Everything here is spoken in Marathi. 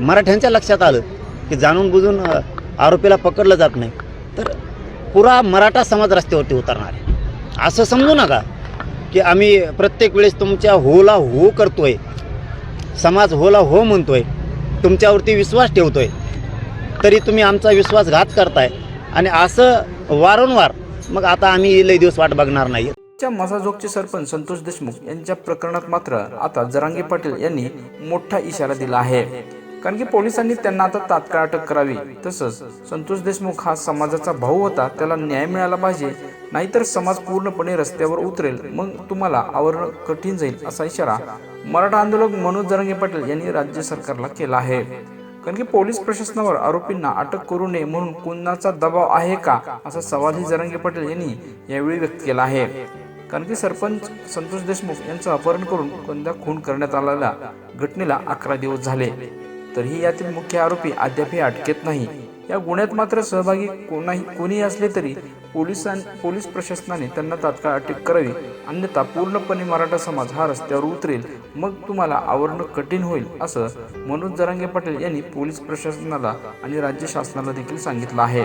मराठ्यांच्या लक्षात आलं की जाणून बुजून आरोपीला पकडलं जात नाही. तर पुरा मराठा समाज रस्त्यावरती उतरणार आहे. असं समजू नका की आम्ही प्रत्येक वेळेस तुमच्या होला हो करतोय. समाज होला हो म्हणतोय. तुमच्यावरती विश्वास ठेवतोय. तरी तुम्ही आमचा विश्वासघात करताय. आणि असं वारंवार मग आता आम्ही लई दिवस वाट बघणार नाही. मसाजोगचे सरपंच संतोष देशमुख यांच्या प्रकरणात मात्र आता जरांगे पाटील यांनी मोठा इशारा दिला आहे. कारण की पोलिसांनी त्यांना आता तात्काळ अटक करावी. तसंच संतोष देशमुख हा समाजाचा भाऊ होता त्याला न्याय मिळाला पाहिजे नाहीतर समाज पूर्णपणे रस्त्यावर उतरेल. मग तुम्हाला आवरणं कठीण जाईल असा इशारा मराठा आंदोलक मनोज जरंगे पाटील यांनी राज्य सरकारला केला आहे. कारण की पोलीस प्रशासनावर आरोपींना अटक करू नये म्हणून कुणाचा दबाव आहे का असा सवालही जरंगे पाटील यांनी यावेळी व्यक्त केला आहे. कारण की सरपंच संतोष देशमुख यांचं अपहरण करून कोणत्या खून करण्यात आलेल्या घटनेला अकरा दिवस झाले. तरीही यातील मुख्य आरोपी अद्यापही अटकेत नाही. या गुन्ह्यात मात्र सहभागी कोणाही कोणीही असले तरी पोलिसां पोलीस प्रशासनाने त्यांना तात्काळ अटक करावी. अन्यथा पूर्णपणे मराठा समाज हा रस्त्यावर उतरेल. मग तुम्हाला आवरणं कठीण होईल असं मनोज जरांगे पाटील यांनी पोलीस प्रशासनाला आणि राज्य शासनाला देखील सांगितलं आहे.